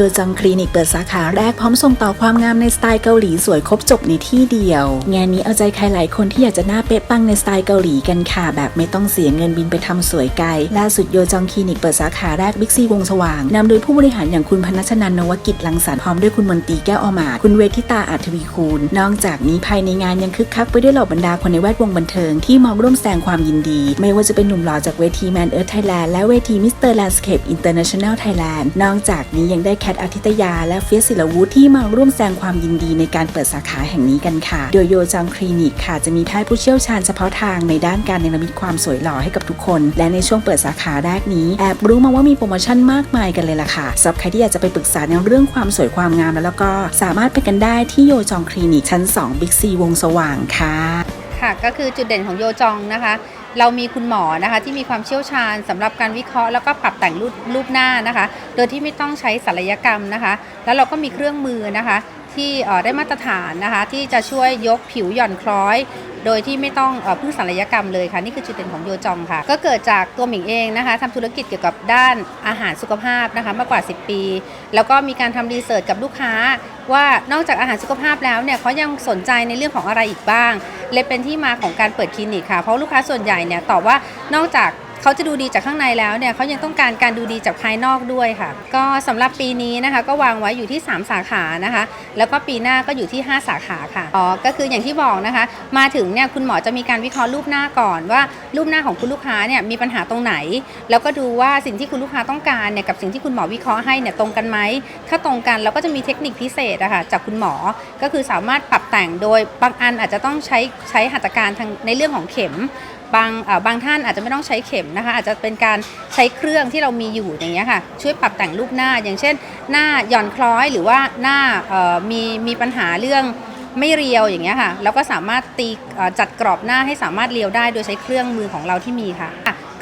โยจังคลินิกเปิดสาขาแรกพร้อมส่งต่อความงามในสไตล์เกาหลีสวยครบจบในที่เดียว งานนี้เอาใจใครหลายคนที่อยากจะหน้าเป๊ะปังในสไตล์เกาหลีกันค่ะ แบบไม่ต้องเสียเงินบินไปทำสวยไกล ล่าสุดโยจังคลินิกเปิดสาขาแรกบิ๊กซีวงสว่างนำโดยผู้บริหารอย่างคุณพนัชนันนวกิจลังสรรพร้อมด้วยคุณมนตรีแก้วอมาร์คุณเวทิตาอัธวีคูณนอกจากนี้ภายในงานยังคึกคักไปด้วยเหล่าบรรดาคนในแวดวงบันเทิงที่มาร่วมแสดงความยินดี ไม่ว่าจะเป็นหนุ่มหล่อจากเวทีแมนเอิร์ธไทยแลนด์และเวทีมิสเตอร์แลนด์สเคปอินเตอร์เนชั่นแนลไทยแลนด์นอกจากนี้ยังได้แคทอาทิตยาและเฟียสศิลวุฒิที่มาร่วมแสดงความยินดีในการเปิดสาขาแห่งนี้กันค่ะ โดยโยจังคลินิกค่ะ จะมีแพทย์ผู้เชี่ยวชาญเฉพาะทางในด้านการเนรมิตความสวยหล่อให้กับทุกคน และในช่วงเปิดสาขาแรกนี้แอบรู้มาว่ามีโปรโมชั่นมากมายกันเลยล่ะค่ะสำหรับใครที่อยากจะไปปรึกษาในเรื่องความสวยความงามแล้วก็สามารถไปกันได้ที่โยจองคลินิกชั้น2บิ๊กซีวงสว่างค่ะ ค่ะก็คือจุดเด่นของโยจองนะคะ เรามีคุณหมอนะคะที่มีความเชี่ยวชาญสำหรับการวิเคราะห์แล้วก็ปรับแต่งรูปรูปหน้านะคะ โดยที่ไม่ต้องใช้ศัลยกรรมนะคะ แล้วเราก็มีเครื่องมือนะคะ ที่ได้มาตรฐานนะคะ ที่จะช่วยยกผิวหย่อนคล้อย โดยที่ไม่ต้องพึ่งศัลยกรรมเลยค่ะ นี่คือจุดเด่นของโยจองค่ะ ก็เกิดจากตัวหมิงเองนะคะทำธุรกิจเกี่ยวกับด้านอาหารสุขภาพนะคะมากกว่า 10 ปี แล้วก็มีการทำรีเสิร์ชกับลูกค้า ว่านอกจากอาหารสุขภาพแล้วเนี่ยเขายังสนใจในเรื่องของอะไรอีกบ้าง เลยเป็นที่มาของการเปิดคลินิกค่ะเพราะลูกค้าส่วนใหญ่เนี่ยตอบว่านอกจาก เขาจะดูดีจากข้างในแล้วเนี่ยเขายังต้องการการดูดีจากภายนอกด้วยค่ะ ก็สำหรับปีนี้นะคะก็วางไว้อยู่ที่ 3 สาขานะคะ แล้วก็ปีหน้าก็อยู่ที่ 5 สาขาค่ะอ๋อก็คืออย่างที่บอกนะคะ มาถึงเนี่ยคุณหมอจะมีการวิเคราะห์รูปหน้าก่อนว่ารูปหน้าของคุณลูกค้าเนี่ยมีปัญหาตรงไหน แล้วก็ดูว่าสิ่งที่คุณลูกค้าต้องการเนี่ยกับสิ่งที่คุณหมอวิเคราะห์ให้เนี่ยตรงกันไหมถ้าตรงกันเราก็จะมีเทคนิคพิเศษอะค่ะจากคุณหมอก็คือสามารถปรับแต่งโดยบางอันอาจจะต้องใช้ใช้หัตถการทางในเรื่องของเข็ม บางบางท่านอาจจะไม่ต้องใช้เข็มนะคะ อาจจะเป็นการใช้เครื่องที่เรามีอยู่อย่างเงี้ยค่ะช่วยปรับแต่งรูปหน้า อย่างเช่น หน้าหย่อนคล้อยหรือว่าหน้ามีมีปัญหาเรื่องไม่เรียวอย่างเงี้ยค่ะเราก็สามารถตีจัดกรอบหน้าให้สามารถเรียวได้โดยใช้เครื่องมือของเราที่มีค่ะ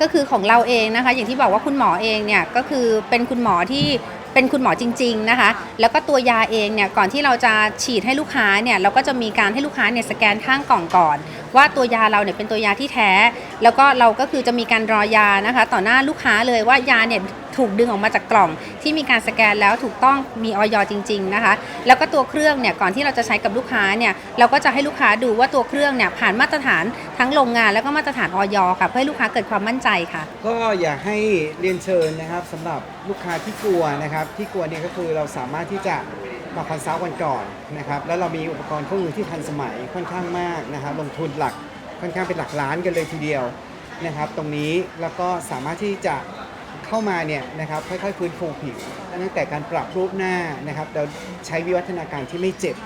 ก็คือของเราเองนะคะ อย่างที่บอกว่าคุณหมอเองเนี่ยก็คือเป็นคุณหมอที่เป็นคุณหมอจริง ๆนะคะ แล้วก็ตัวยาเองเนี่ยก่อนที่เราจะฉีดให้ลูกค้าเนี่ยเราก็จะมีการให้ลูกค้าเนี่ยสแกนข้างกล่องก่อน ว่าตัวยาเราเนี่ยเป็นตัวยาที่แท้ แล้วก็เราก็คือจะมีการรอยานะคะ ต่อหน้าลูกค้าเลยว่ายาเนี่ยถูกดึงออกมาจากกล่อง ที่มีการสแกนแล้วถูกต้องมีออยจริง ๆนะคะ แล้วก็ตัวเครื่องเนี่ยก่อนที่เราจะใช้กับลูกค้าเนี่ยเราก็จะให้ลูกค้าดูว่าตัวเครื่องเนี่ยผ่านมาตรฐานทั้งโรงงานแล้วก็มาตรฐานออยค่ะเพื่อให้ลูกค้าเกิดความมั่นใจค่ะ ก็อยากให้เรียนเชิญนะครับสำหรับลูกค้าที่กลัวนะครับ ที่กลัวเนี่ยก็คือเราสามารถที่จะ มาคอนซัลท์กันก่อนนะครับแล้วเรามีอุปกรณ์เครื่องมือที่ทันสมัยค่อนข้างมากนะครับลงทุนหลักค่อนข้างเป็นหลักล้านกันเลยทีเดียวนะครับตรงนี้แล้วก็สามารถที่จะเข้ามาเนี่ยนะครับค่อยๆฟื้นฟูผิวตั้งแต่การปรับรูปหน้านะครับเราใช้วิวัฒนาการที่ไม่เจ็บ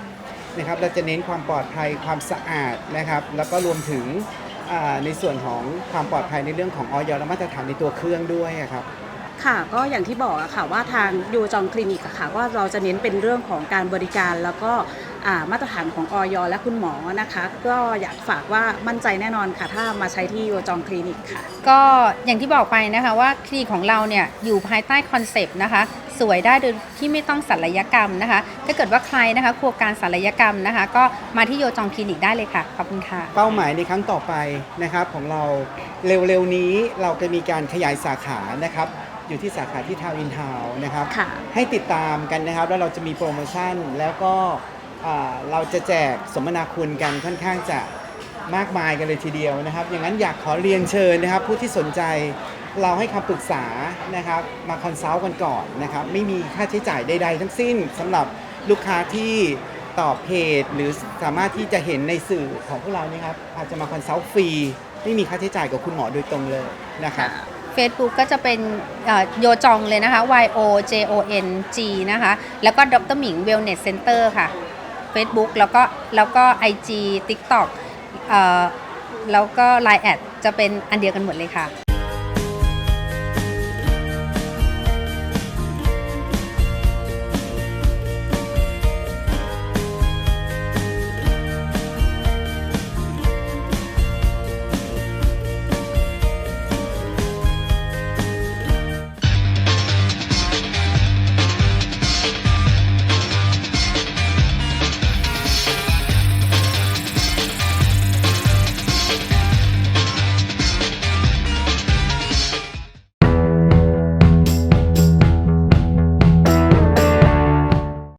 นะครับเราจะเน้นความปลอดภัยความสะอาดนะครับแล้วก็รวมถึงในส่วนของความปลอดภัยในเรื่องของออยและมาตรฐานในตัวเครื่องด้วยครับ ค่ะก็อย่างที่บอกอะค่ะว่าทางยูจองคลินิกอะค่ะว่าเราจะเน้นเป็นเรื่องของการบริการแล้วก็อ่ามาตรฐานของออยและคุณหมอนะคะ ก็อยากฝากว่ามั่นใจแน่นอนค่ะ ถ้ามาใช้ที่ยูจองคลินิกค่ะ ก็อย่างที่บอกไปนะคะว่าคลินิกของเราเนี่ยอยู่ภายใต้คอนเซปต์นะคะ สวยได้โดยที่ไม่ต้องศัลยกรรมนะคะ ถ้าเกิดว่าใครนะคะกลัวการศัลยกรรมนะคะ ก็มาที่โยจองคลินิกได้เลยค่ะขอบคุณค่ะ เป้าหมายในครั้งต่อไปนะครับของเราเร็วๆนี้เราจะมีการขยายสาขานะครับ อยู่ที่สาขาที่ทาวน์อินทาวน์นะครับ ค่ะ ให้ติดตามกันนะครับ แล้วเราจะมีโปรโมชั่นแล้วก็อ่าเราจะแจกสมนาคุณกันค่อนข้างจะมากมายกันเลยทีเดียวนะครับ อย่างนั้นอยากขอเรียนเชิญนะครับ ผู้ที่สนใจเราให้คำปรึกษานะครับมาคอนซัลท์กันก่อนนะครับ ไม่มีค่าใช้จ่ายใด ๆ ทั้งสิ้นสำหรับลูกค้าที่ตอบเพจ หรือสามารถที่จะเห็นในสื่อของพวกเรานี่ครับอาจจะมาคอนซัลท์ฟรีไม่มีค่าใช้จ่ายกับคุณหมอโดยตรงเลยนะครับ Facebook ก็จะเป็นโยจองเลยนะคะ Y O J O N G นะคะ แล้วก็ดรหมิง Wellness Center ค่ะ Facebook แล้วก็แล้วก็ IG TikTok เอ่อแล้วก็ Line แอดจะเป็นอันเดียวกันหมดเลยค่ะ